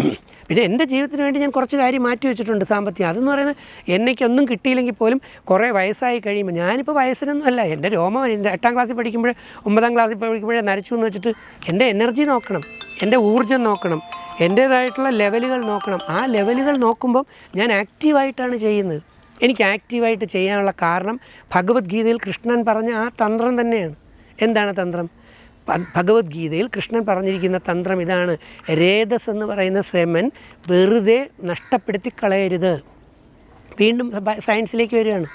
പിന്നെ എന്റെ ജീവിതത്തിന് വേണ്ടി ഞാൻ കുറച്ച് കാര്യം മാറ്റി വെച്ചിട്ടുണ്ട് സാമ്പത്തികം. അതെന്ന് പറയുന്നത് എന്നേക്കൊന്നും കിട്ടിയില്ലെങ്കിൽ പോലും കുറേ വയസ്സായി കഴിയുമ്പോൾ ഞാനിപ്പോൾ വയസ്സിനൊന്നും അല്ല എന്റെ രോമം എന്റെ എട്ടാം ക്ലാസ്സിൽ പഠിക്കുമ്പോൾ ഒമ്പതാം ക്ലാസ്സിൽ പഠിക്കുമ്പോഴേ നരച്ചു എന്ന് വെച്ചിട്ട് എന്റെ എനർജി നോക്കണം എന്റെ ഊർജം നോക്കണം എന്റേതായിട്ടുള്ള ലെവലുകൾ നോക്കണം. ആ ലെവലുകൾ നോക്കുമ്പം ഞാൻ ആക്റ്റീവായിട്ടാണ് ചെയ്യുന്നത്. എനിക്ക് ആക്റ്റീവായിട്ട് ചെയ്യാനുള്ള കാരണം ഭഗവത്ഗീതയിൽ കൃഷ്ണൻ പറഞ്ഞ ആ തന്ത്രം തന്നെയാണ്. എന്താണ് തന്ത്രം? ഭഗവത്ഗീതയിൽ കൃഷ്ണൻ പറഞ്ഞിരിക്കുന്ന തന്ത്രം ഇതാണ്. രേതസ് എന്ന് പറയുന്ന സെമൻ വെറുതെ നഷ്ടപ്പെടുത്തി കളയരുത്. വീണ്ടും സയൻസിലേക്ക് വരികയാണ്.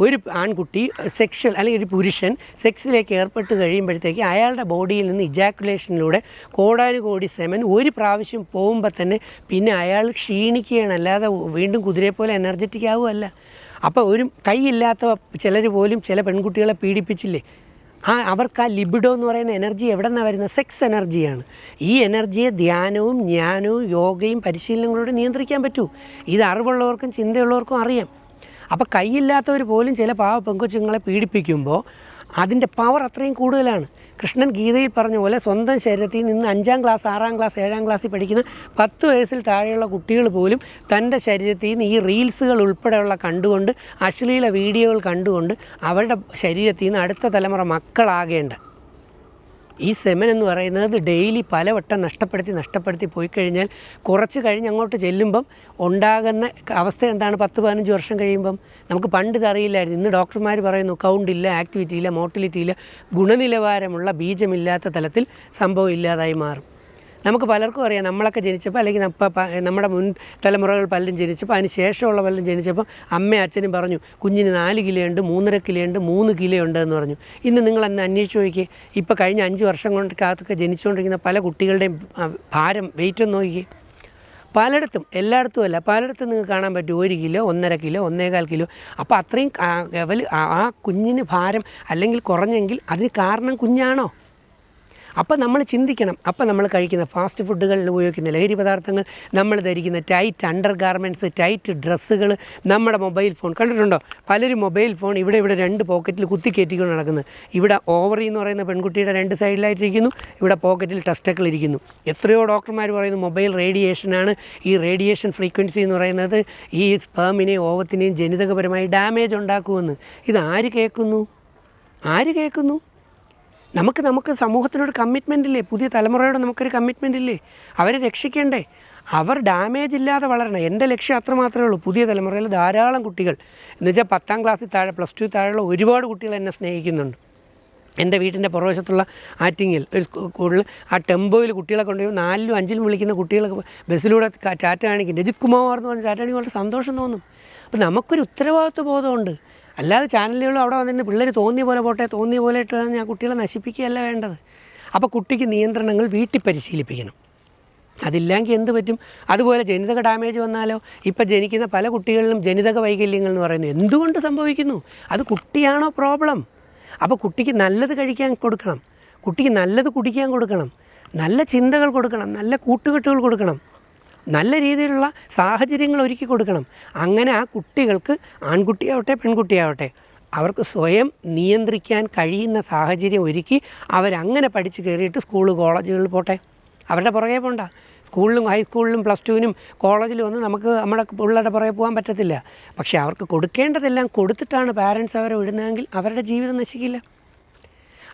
ഒരു ആൺകുട്ടി സെക്ഷൽ അല്ലെങ്കിൽ ഒരു പുരുഷൻ സെക്സിലേക്ക് ഏർപ്പെട്ട് കഴിയുമ്പോഴത്തേക്ക് അയാളുടെ ബോഡിയിൽ നിന്ന് ഇജാക്കുലേഷനിലൂടെ കോടാനുകോടി സെമൻ ഒരു പ്രാവശ്യം പോകുമ്പോൾ തന്നെ പിന്നെ അയാൾ ക്ഷീണിക്കുകയാണ്. അല്ലാതെ വീണ്ടും കുതിരയെ പോലെ എനർജറ്റിക് ആവുമല്ല അപ്പോൾ ഒരു കൈയില്ലാത്ത ചിലർ പോലും ചില പെൺകുട്ടികളെ പീഡിപ്പിച്ചില്ലേ? ആ അവർക്ക് ആ ലിബിഡോ എന്ന് പറയുന്ന എനർജി എവിടെ നിന്നാണ് വരുന്നത്? സെക്സ് എനർജിയാണ് ഈ എനർജിയെ ധ്യാനവും ജ്ഞാനവും യോഗയും പരിശീലനങ്ങളോട് നിയന്ത്രിക്കാൻ പറ്റൂ. ഇത് അറിവുള്ളവർക്കും ചിന്തയുള്ളവർക്കും അറിയാം. അപ്പോൾ കൈയില്ലാത്തവർ പോലും ചില പാവ പെങ്കൊച്ചുങ്ങളെ പീഡിപ്പിക്കുമ്പോൾ അതിന്റെ പവർ അത്രയും കൂടുതലാണ്. കൃഷ്ണൻ ഗീതയിൽ പറഞ്ഞ പോലെ സ്വന്തം ശരീരത്തിൽ നിന്ന് അഞ്ചാം ക്ലാസ് ആറാം ക്ലാസ് ഏഴാം ക്ലാസ്സിൽ പഠിക്കുന്ന പത്ത് വയസ്സിൽ താഴെയുള്ള കുട്ടികൾ പോലും തന്റെ ശരീരത്തിൽ നിന്ന് ഈ റീൽസുകൾ ഉൾപ്പെടെയുള്ള കണ്ടുകൊണ്ട് അശ്ലീല വീഡിയോകൾ കണ്ടുകൊണ്ട് അവരുടെ ശരീരത്തിൽ നിന്ന് അടുത്ത തലമുറ മക്കളാകേണ്ട. ഈ സെമൻ എന്ന് പറയുന്നത് ഡെയിലി പലവട്ടം നഷ്ടപ്പെടുത്തി നഷ്ടപ്പെടുത്തി പോയി കഴിഞ്ഞാൽ കുറച്ച് കഴിഞ്ഞ് അങ്ങോട്ട് ചെല്ലുമ്പം ഉണ്ടാകുന്ന അവസ്ഥ എന്താണ്? പത്ത് പതിനഞ്ച് വർഷം കഴിയുമ്പം? നമുക്ക് പണ്ട് ഇതറിയില്ലായിരുന്നു ഇന്ന് ഡോക്ടർമാർ പറയുന്നു കൗണ്ട് ഇല്ല ആക്ടിവിറ്റി ഇല്ല മോട്ടിലിറ്റി ഇല്ല ഗുണനിലവാരമുള്ള ബീജമില്ലാത്ത തലത്തിൽ സംഭവം ഇല്ലാതായി മാറും. നമുക്ക് പലർക്കും അറിയാം നമ്മളൊക്കെ ജനിച്ചപ്പോൾ അല്ലെങ്കിൽ നമ്മ- നമ്മുടെ മുൻ തലമുറകൾ പലരും ജനിച്ചപ്പോൾ അതിന് ശേഷമുള്ള പലരും ജനിച്ചപ്പോൾ അമ്മയും അച്ഛനും പറഞ്ഞു കുഞ്ഞിന് നാല് കിലോയുണ്ട് മൂന്നര കിലോയുണ്ട് മൂന്ന് കിലോയുണ്ട് എന്ന് പറഞ്ഞു. ഇന്ന് നിങ്ങൾ അന്ന് അന്വേഷിച്ച് നോക്കിയേ. ഇപ്പോൾ കഴിഞ്ഞ അഞ്ച് വർഷം കൊണ്ട് കാത്തൊക്കെ ജനിച്ചുകൊണ്ടിരിക്കുന്ന പല കുട്ടികളുടെയും ഭാരം വെയിറ്റ് ഒന്ന് നോക്കിയേ. പലയിടത്തും എല്ലായിടത്തും അല്ല. പലയിടത്തും നിങ്ങൾക്ക് കാണാൻ പറ്റും ഒരു കിലോ ഒന്നര കിലോ ഒന്നേകാൽ കിലോ. അപ്പോൾ അത്രയും ലെവൽ ആ കുഞ്ഞിന് ഭാരം അല്ലെങ്കിൽ കുറഞ്ഞെങ്കിൽ അതിന് കാരണം കുഞ്ഞാണോ? അപ്പം നമ്മൾ ചിന്തിക്കണം. അപ്പം നമ്മൾ കഴിക്കുന്ന ഫാസ്റ്റ് ഫുഡുകളിൽ ഉപയോഗിക്കുന്ന ലഹരി പദാർത്ഥങ്ങൾ നമ്മൾ ധരിക്കുന്ന ടൈറ്റ് അണ്ടർ ഗാർമെന്റ്സ് ടൈറ്റ് ഡ്രസ്സുകൾ നമ്മുടെ മൊബൈൽ ഫോൺ കണ്ടിട്ടുണ്ടോ? പലരും മൊബൈൽ ഫോൺ ഇവിടെ ഇവിടെ രണ്ട് പോക്കറ്റിൽ കുത്തി കയറ്റിക്കൊണ്ട് നടക്കുന്നത് ഇവിടെ ഓവറി എന്ന് പറയുന്ന പെൺകുട്ടിയുടെ രണ്ട് സൈഡിലായിട്ടിരിക്കുന്നു. ഇവിടെ പോക്കറ്റിൽ ടെസ്റ്റക്കിൾ ഇരിക്കുന്നു. എത്രയോ ഡോക്ടർമാർ പറയുന്നു മൊബൈൽ റേഡിയേഷനാണ് ഈ റേഡിയേഷൻ ഫ്രീക്വൻസി എന്ന് പറയുന്നത് ഈ സ്പേമിനെയും ഓവത്തിനെയും ജനിതകപരമായി ഡാമേജ് ഉണ്ടാക്കുമെന്ന്. ഇത് ആര് കേൾക്കുന്നു? ആര് കേൾക്കുന്നു? നമുക്ക് നമുക്ക് സമൂഹത്തിനൊരു കമ്മിറ്റ്മെന്റ് ഇല്ലേ പുതിയ തലമുറയോട് നമുക്കൊരു കമ്മിറ്റ്മെന്റ് ഇല്ലേ അവരെ രക്ഷിക്കണ്ടേ? അവർ ഡാമേജ് ഇല്ലാതെ വളരണം. എന്റെ ലക്ഷ്യം അത്ര മാത്രമേ ഉള്ളൂ. പുതിയ തലമുറയിൽ ധാരാളം കുട്ടികൾ. എന്ന് വെച്ചാൽ പത്താം ക്ലാസ്സിൽ താഴെ പ്ലസ് ടു താഴെയുള്ള ഒരുപാട് കുട്ടികൾ എന്നെ സ്നേഹിക്കുന്നുണ്ട്. എന്റെ വീട്ടിന്റെ പുറവശത്തുള്ള ആറ്റിങ്ങിൽ ഒരു സ്കൂളിൽ ആ ടെമ്പോയിൽ കുട്ടികളെ കൊണ്ടുപോയി നാലിലും അഞ്ചിലും വിളിക്കുന്ന കുട്ടികളൊക്കെ ബസ്സിലൂടെ ടാറ്റ കാണിക്കും. രജിത് കുമാർ എന്ന് പറഞ്ഞ ടാറ്റ വളരെ സന്തോഷം തോന്നും. അപ്പോൾ നമുക്കൊരു ഉത്തരവാദിത്വ ബോധമുണ്ട്. അല്ലാതെ ചാനലുകളും അവിടെ വന്നിട്ട് പിള്ളേർ തോന്നിയ പോലെ പോട്ടെ തോന്നിയ പോലെ ഇട്ടാൽ ഞാൻ കുട്ടികളെ നശിപ്പിക്കുകയല്ല വേണ്ടത്. അപ്പോൾ കുട്ടിക്ക് നിയന്ത്രണങ്ങൾ വീട്ടിൽ പരിശീലിപ്പിക്കണം. അതില്ലെങ്കിൽ എന്ത് പറ്റും? അതുപോലെ ജനിതക ഡാമേജ് വന്നാലോ? ഇപ്പം ജനിക്കുന്ന പല കുട്ടികളിലും ജനിതക വൈകല്യങ്ങൾ എന്ന് പറയുന്നു എന്തുകൊണ്ട് സംഭവിക്കുന്നു? അത് കുട്ടിയാണോ പ്രോബ്ലം? അപ്പോൾ കുട്ടിക്ക് നല്ലത് കഴിക്കാൻ കൊടുക്കണം. കുട്ടിക്ക് നല്ലത് കുടിക്കാൻ കൊടുക്കണം. നല്ല ചിന്തകൾ കൊടുക്കണം. നല്ല കൂട്ടുകെട്ടുകൾ കൊടുക്കണം. നല്ല രീതിയിലുള്ള സാഹചര്യങ്ങൾ ഒരുക്കി കൊടുക്കണം. അങ്ങനെ ആ കുട്ടികൾക്ക് ആൺകുട്ടിയാവട്ടെ പെൺകുട്ടിയാവട്ടെ അവർക്ക് സ്വയം നിയന്ത്രിക്കാൻ കഴിയുന്ന സാഹചര്യം ഒരുക്കി അവരങ്ങനെ പഠിച്ച് കയറിയിട്ട് സ്കൂൾ കോളേജുകളിൽ പോട്ടെ. അവരുടെ പുറകെ പോണ്ട. സ്കൂളിലും ഹൈസ്കൂളിലും പ്ലസ് ടുവിനും കോളേജിലും ഒന്നും നമുക്ക് നമ്മുടെ പിള്ളേരുടെ പുറകെ പോകാൻ പറ്റത്തില്ല. പക്ഷേ അവർക്ക് കൊടുക്കേണ്ടതെല്ലാം കൊടുത്തിട്ടാണ് പാരൻസ് അവരെ വിടുന്നതെങ്കിൽ അവരുടെ ജീവിതം നശിക്കില്ല.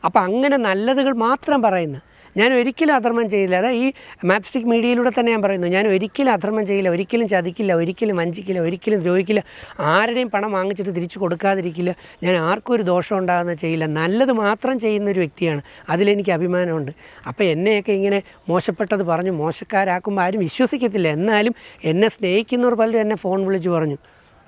അപ്പോൾ അങ്ങനെ നല്ലതുകൾ മാത്രം പറയുന്ന ഞാൻ ഒരിക്കലും അധർമ്മം ചെയ്യില്ല. അതാ ഈ മാപ്സ്റ്റിക് മീഡിയയിലൂടെ തന്നെ ഞാൻ പറയുന്നു. ഞാൻ ഒരിക്കലും അധർമ്മം ചെയ്യില്ല. ഒരിക്കലും ചതിക്കില്ല. ഒരിക്കലും വഞ്ചിക്കില്ല. ഒരിക്കലും ദ്രോഹിക്കില്ല. ആരുടെയും പണം വാങ്ങിച്ചിട്ട് തിരിച്ചു കൊടുക്കാതിരിക്കില്ല. ഞാൻ ആർക്കും ഒരു ദോഷം ഉണ്ടാകുന്ന ചെയ്യില്ല. നല്ലത് മാത്രം ചെയ്യുന്ന ഒരു വ്യക്തിയാണ്. അതിലെനിക്ക് അഭിമാനമുണ്ട്. അപ്പോൾ എന്നെയൊക്കെ ഇങ്ങനെ മോശപ്പെട്ടത് പറഞ്ഞു മോശക്കാരാക്കുമ്പോൾ ആരും വിശ്വസിക്കത്തില്ല. എന്നാലും എന്നെ സ്നേഹിക്കുന്നവർ പലരും എന്നെ ഫോൺ വിളിച്ച് പറഞ്ഞു.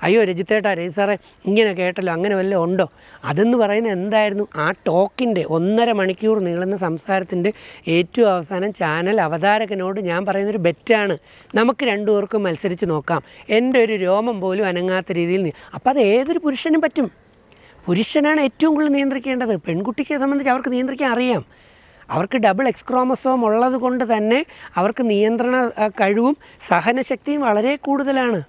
അയ്യോ രജിത്തേട്ടാ രജി സാറേ ഇങ്ങനെ കേട്ടല്ലോ അങ്ങനെ വല്ലതും ഉണ്ടോ? അതെന്ന് പറയുന്നത് എന്തായിരുന്നു? ആ ടോക്കിന്റെ ഒന്നര മണിക്കൂർ നീളുന്ന സംസാരത്തിന്റെ ഏറ്റവും അവസാനം ചാനൽ അവതാരകനോട് ഞാൻ പറയുന്നൊരു ബെറ്റാണ്. നമുക്ക് രണ്ടുപേർക്കും മത്സരിച്ച് നോക്കാം. എന്റെ ഒരു രോമം പോലും അനങ്ങാത്ത രീതിയിൽ അപ്പോൾ അത് ഏതൊരു പുരുഷനും പറ്റും? പുരുഷനാണ് ഏറ്റവും കൂടുതൽ നിയന്ത്രിക്കേണ്ടത്. പെൺകുട്ടിയെ സംബന്ധിച്ച് അവർക്ക് നിയന്ത്രിക്കാൻ അറിയാം. അവർക്ക് ഡബിൾ എക്സ്ക്രോമസോം ഉള്ളത് കൊണ്ട് തന്നെ അവർക്ക് നിയന്ത്രണ കഴിവും സഹനശക്തിയും വളരെ കൂടുതലാണ്.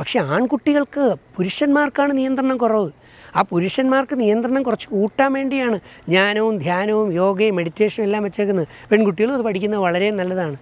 പക്ഷേ ആൺകുട്ടികൾക്ക് പുരുഷന്മാർക്കാണ് നിയന്ത്രണം കുറവ്. ആ പുരുഷന്മാർക്ക് നിയന്ത്രണം കുറച്ച് കൂട്ടാൻ വേണ്ടിയാണ് ജ്ഞാനവും ധ്യാനവും യോഗയും മെഡിറ്റേഷനും എല്ലാം വെച്ചേക്കുന്നത്. പെൺകുട്ടികളും അത് പഠിക്കുന്നത് വളരെ നല്ലതാണ്.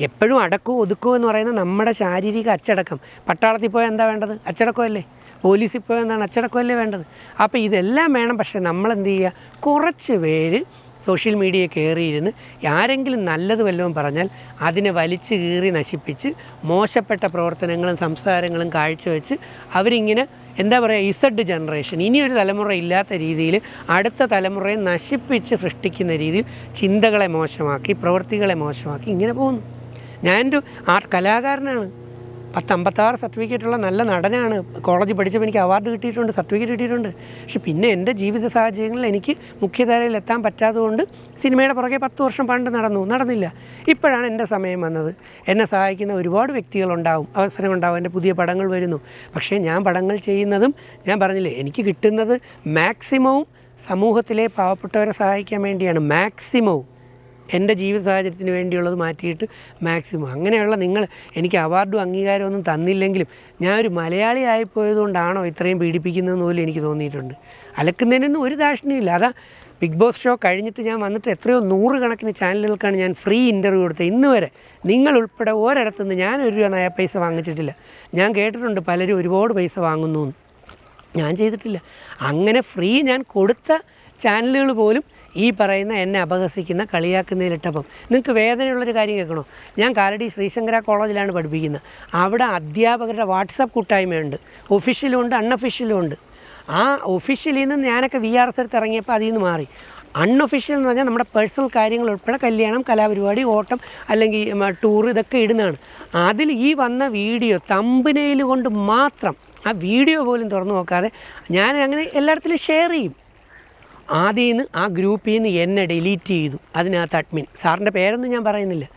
എപ്പോഴും അടക്കോ ഒതുക്കോ എന്ന് പറയുന്നത് നമ്മുടെ ശാരീരിക അച്ചടക്കം. പട്ടാളത്തിൽ പോയാൽ എന്താ വേണ്ടത്? അച്ചടക്കമല്ലേ? പോലീസിൽ പോയാൽ എന്താണ്? അച്ചടക്കമല്ലേ വേണ്ടത്? അപ്പോൾ ഇതെല്ലാം വേണം. പക്ഷേ നമ്മൾ എന്ത് ചെയ്യുക? കുറച്ച് പേര് സോഷ്യൽ മീഡിയ കയറിയിരുന്ന് ആരെങ്കിലും നല്ലത് വല്ലതും പറഞ്ഞാൽ അതിനെ വലിച്ചു കീറി നശിപ്പിച്ച് മോശപ്പെട്ട പ്രവർത്തനങ്ങളും സംസാരങ്ങളും കാഴ്ചവെച്ച് അവരിങ്ങനെ എന്താ പറയുക ഇസഡ് ജനറേഷൻ ഇനിയൊരു തലമുറ ഇല്ലാത്ത രീതിയിൽ അടുത്ത തലമുറയെ നശിപ്പിച്ച് സൃഷ്ടിക്കുന്ന രീതിയിൽ ചിന്തകളെ മോശമാക്കി പ്രവൃത്തികളെ മോശമാക്കി ഇങ്ങനെ പോകുന്നു. ഞാനൊരു ആർട്ട് കലാകാരനാണ്. പത്ത് അമ്പത്താറ് സർട്ടിഫിക്കറ്റുള്ള നല്ല നടനാണ്. കോളേജ് പഠിച്ചപ്പോൾ എനിക്ക് അവാർഡ് കിട്ടിയിട്ടുണ്ട് സർട്ടിഫിക്കറ്റ് കിട്ടിയിട്ടുണ്ട്. പക്ഷെ പിന്നെ എന്റെ ജീവിത സാഹചര്യങ്ങളിൽ എനിക്ക് മുഖ്യധാരയിൽ എത്താൻ പറ്റാത്തതുകൊണ്ട് സിനിമയുടെ പുറകെ പത്ത് വർഷം പണ്ട് നടന്നു നടന്നില്ല. ഇപ്പോഴാണ് എന്റെ സമയം വന്നത്. എന്നെ സഹായിക്കുന്ന ഒരുപാട് വ്യക്തികളുണ്ടാവും അവസരമുണ്ടാവും എന്റെ പുതിയ പടങ്ങൾ വരുന്നു. പക്ഷേ ഞാൻ പടങ്ങൾ ചെയ്യുന്നതും ഞാൻ പറഞ്ഞില്ലേ എനിക്ക് കിട്ടുന്നത് മാക്സിമവും സമൂഹത്തിലെ പാവപ്പെട്ടവരെ സഹായിക്കാൻ വേണ്ടിയാണ്. മാക്സിമവും എന്റെ ജീവിത സാഹചര്യത്തിന് വേണ്ടിയുള്ളത് മാറ്റിയിട്ട് മാക്സിമം. അങ്ങനെയുള്ള നിങ്ങൾ എനിക്ക് അവാർഡും അംഗീകാരമൊന്നും തന്നില്ലെങ്കിലും ഞാൻ ഒരു മലയാളി ആയിപ്പോയതുകൊണ്ടാണോ ഇത്രയും പീഡിപ്പിക്കുന്നതെന്ന് പോലും എനിക്ക് തോന്നിയിട്ടുണ്ട്. അലക്കുന്നതിനൊന്നും ഒരു ദാക്ഷിണ്യമില്ല അതാ ബിഗ് ബോസ് ഷോ കഴിഞ്ഞിട്ട് ഞാൻ വന്നിട്ട് എത്രയോ നൂറുകണക്കിന് ചാനലുകൾക്കാണ് ഞാൻ ഫ്രീ ഇന്റർവ്യൂ കൊടുത്തത്. ഇന്ന് വരെ നിങ്ങൾ ഉൾപ്പെടെ ഞാൻ ഒരു രൂപ നയ പൈസ വാങ്ങിച്ചിട്ടില്ല. ഞാൻ കേട്ടിട്ടുണ്ട് പലരും ഒരുപാട് പൈസ വാങ്ങുന്നു. ഞാൻ ചെയ്തിട്ടില്ല. അങ്ങനെ ഫ്രീ ഞാൻ കൊടുത്ത ചാനലുകൾ പോലും ഈ പറയുന്ന എന്നെ അപഹസിക്കുന്ന കളിയാക്കുന്നതിലിട്ടപ്പം നിങ്ങൾക്ക് വേദനയുള്ളൊരു കാര്യം കേൾക്കണോ? ഞാൻ കാലടി ശ്രീശങ്കര കോളേജിലാണ് പഠിപ്പിക്കുന്നത്. അവിടെ അധ്യാപകരുടെ വാട്സപ്പ് കൂട്ടായ്മയുണ്ട്. ഒഫീഷ്യലും ഉണ്ട് അൺഒഫീഷ്യലും ഉണ്ട് ആ ഒഫീഷ്യലിൽ നിന്ന് ഞാനൊക്കെ വി ആർ എസ് എടുത്ത് ഇറങ്ങിയപ്പോൾ അതിൽ നിന്ന് മാറി. അൺഒഫീഷ്യൽ എന്ന് പറഞ്ഞാൽ നമ്മുടെ പേഴ്സണൽ കാര്യങ്ങൾ ഉൾപ്പെടെ കല്യാണം കലാപരിപാടി ഓട്ടം അല്ലെങ്കിൽ ടൂർ ഇതൊക്കെ ഇടുന്നതാണ്. അതിൽ ഈ വന്ന വീഡിയോ തമ്പനയിൽ കൊണ്ട് മാത്രം ആ വീഡിയോ പോലും തുറന്നു നോക്കാതെ ഞാൻ അങ്ങനെ എല്ലായിടത്തിലും ഷെയർ ചെയ്യും. ആദ്യം നിന്ന് ആ ഗ്രൂപ്പിൽ നിന്ന് എന്നെ ഡിലീറ്റ് ചെയ്തു. അതിനകത്ത് അഡ്മിൻ സാറിന്റെ പേരൊന്നും ഞാൻ പറയുന്നില്ല.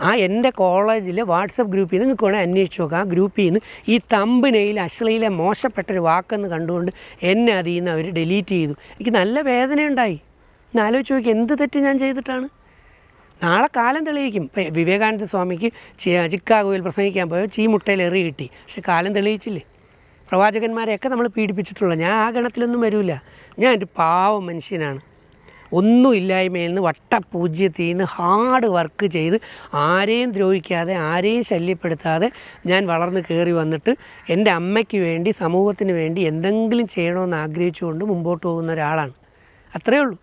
ആ എന്റെ കോളേജിലെ വാട്സപ്പ് ഗ്രൂപ്പിൽ നിന്ന് നിങ്ങൾക്ക് വേണേൽ അന്വേഷിച്ച് നോക്കാം. ആ ഗ്രൂപ്പിൽ നിന്ന് ഈ തമ്പിനയിൽ അശ്ലീലെ മോശപ്പെട്ടൊരു വാക്കെന്ന് കണ്ടുകൊണ്ട് എന്നെ അതിൽ നിന്ന് അവർ ഡിലീറ്റ് ചെയ്തു. എനിക്ക് നല്ല വേദനയുണ്ടായി. ഒന്ന് ആലോചിച്ച് നോക്കി എന്ത് തെറ്റ് ഞാൻ ചെയ്തിട്ടാണ്? നാളെ കാലം തെളിയിക്കും. ഇപ്പം വിവേകാനന്ദ സ്വാമിക്ക് ചിക്കാഗോയിൽ പ്രസംഗിക്കാൻ പോയോ ചീമുട്ടയിൽ എറി കിട്ടി. പക്ഷെ കാലം തെളിയിച്ചില്ലേ? പ്രവാചകന്മാരെയൊക്കെ നമ്മൾ പീഡിപ്പിച്ചിട്ടുള്ള ഞാൻ ആ ഗണത്തിലൊന്നും വരില്ല ഞാൻ ഒരു പാവം മനുഷ്യനാണ്. ഒന്നും ഇല്ലായ്മയിൽ നിന്ന് വട്ടപൂജ്യത്തിൽ നിന്ന് ഹാർഡ് വർക്ക് ചെയ്ത് ആരെയും ദ്രോഹിക്കാതെ ആരെയും ശല്യപ്പെടുത്താതെ ഞാൻ വളർന്ന് കയറി വന്നിട്ട് എന്റെ അമ്മയ്ക്ക് വേണ്ടി സമൂഹത്തിന് വേണ്ടി എന്തെങ്കിലും ചെയ്യണമെന്ന് ആഗ്രഹിച്ചുകൊണ്ട് മുമ്പോട്ട് പോകുന്ന ഒരാളാണ്. അത്രയേ ഉള്ളൂ.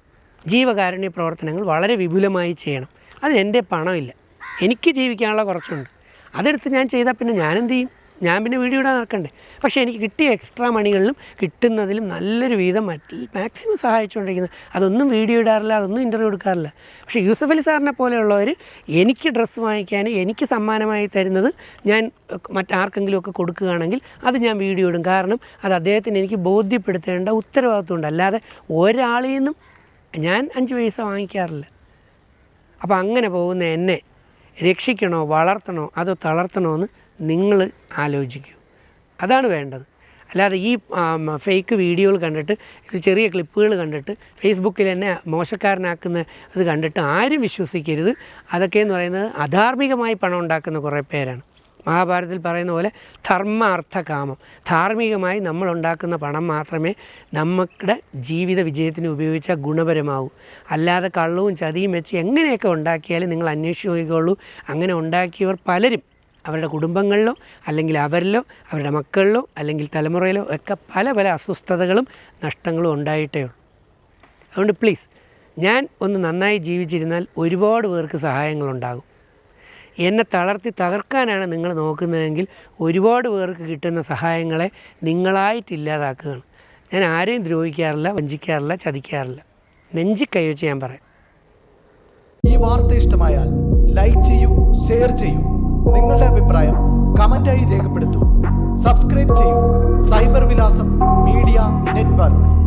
ജീവകാരുണ്യ പ്രവർത്തനങ്ങൾ വളരെ വിപുലമായി ചെയ്യണം. അതിന് എന്റെ പണമില്ല. എനിക്ക് ജീവിക്കാനുള്ള കുറച്ചുണ്ട്. അതെടുത്ത് ഞാൻ ചെയ്താൽ പിന്നെ ഞാനെന്ത് ചെയ്യും? ഞാൻ പിന്നെ വീഡിയോ ഇടാൻ നടക്കണ്ടേ? പക്ഷേ എനിക്ക് കിട്ടിയ എക്സ്ട്രാ മണികളിലും കിട്ടുന്നതിലും നല്ലൊരു വീതം മറ്റ് മാക്സിമം സഹായിച്ചുകൊണ്ടിരിക്കുന്നത് അതൊന്നും വീഡിയോ ഇടാറില്ല അതൊന്നും ഇന്റർവ്യൂ എടുക്കാറില്ല. പക്ഷേ യൂസഫ് അലി സാറിനെ പോലെയുള്ളവർ എനിക്ക് ഡ്രസ്സ് വാങ്ങിക്കാൻ എനിക്ക് സമ്മാനമായി തരുന്നത് ഞാൻ മറ്റാർക്കെങ്കിലുമൊക്കെ കൊടുക്കുകയാണെങ്കിൽ അത് ഞാൻ വീഡിയോ ഇടും. കാരണം അത് അദ്ദേഹത്തിന് എനിക്ക് ബോധ്യപ്പെടുത്തേണ്ട ഉത്തരവാദിത്വമുണ്ട്. അല്ലാതെ ഒരാളിൽ നിന്നും ഞാൻ അഞ്ച് പൈസ വാങ്ങിക്കാറില്ല. അപ്പോൾ അങ്ങനെ പോകുന്ന എന്നെ രക്ഷിക്കണോ വളർത്തണോ അതോ തളർത്തണോ എന്ന് നിങ്ങൾ ആലോചിക്കൂ. അതാണ് വേണ്ടത്. അല്ലാതെ ഈ ഫേക്ക് വീഡിയോകൾ കണ്ടിട്ട് ചെറിയ ക്ലിപ്പുകൾ കണ്ടിട്ട് ഫേസ്ബുക്കിൽ എന്നെ മോശക്കാരനാക്കുന്ന അത് കണ്ടിട്ട് ആരും വിശ്വസിക്കരുത്. അതൊക്കെ എന്ന് പറയുന്നത് അധാർമികമായി പണം ഉണ്ടാക്കുന്ന കുറേ പേരാണ്. മഹാഭാരതത്തിൽ പറയുന്ന പോലെ ധർമ്മ അർത്ഥ കാമം ധാർമ്മികമായി പണം മാത്രമേ നമ്മുടെ ജീവിത വിജയത്തിന് ഉപയോഗിച്ചാൽ ഗുണപരമാവൂ. അല്ലാതെ കള്ളവും ചതിയും വെച്ച് എങ്ങനെയൊക്കെ ഉണ്ടാക്കിയാലും നിങ്ങൾ അന്വേഷിക്കുകയുള്ളൂ അങ്ങനെ ഉണ്ടാക്കിയവർ പലരും. അവരുടെ കുടുംബങ്ങളിലോ അല്ലെങ്കിൽ അവരിലോ അവരുടെ മക്കളിലോ അല്ലെങ്കിൽ തലമുറയിലോ ഒക്കെ പല പല അസ്വസ്ഥതകളും നഷ്ടങ്ങളും ഉണ്ടായിട്ടേ ഉള്ളൂ. അതുകൊണ്ട് പ്ലീസ് ഞാൻ ഒന്ന് നന്നായി ജീവിച്ചിരുന്നാൽ ഒരുപാട് പേർക്ക് സഹായങ്ങളുണ്ടാകും. എന്നെ തളർത്തി തകർക്കാനാണ് നിങ്ങൾ നോക്കുന്നതെങ്കിൽ ഒരുപാട് പേർക്ക് കിട്ടുന്ന സഹായങ്ങളെ നിങ്ങളായിട്ട് ഇല്ലാതാക്കുകയാണ്. ഞാൻ ആരെയും ദ്രോഹിക്കാറില്ല വഞ്ചിക്കാറില്ല ചതിക്കാറില്ല. നെഞ്ചി കൈവച്ച് ഞാൻ പറയാം. ഈ വാർത്ത ഇഷ്ടമായാൽ ലൈക്ക് ചെയ്യൂ ഷെയർ ചെയ്യൂ. നിങ്ങളുടെ അഭിപ്രായം കമന്റായി രേഖപ്പെടുത്തൂ. സബ്സ്ക്രൈബ് ചെയ്യൂ. സൈബർ വിലാസം മീഡിയ നെറ്റ്വർക്ക്.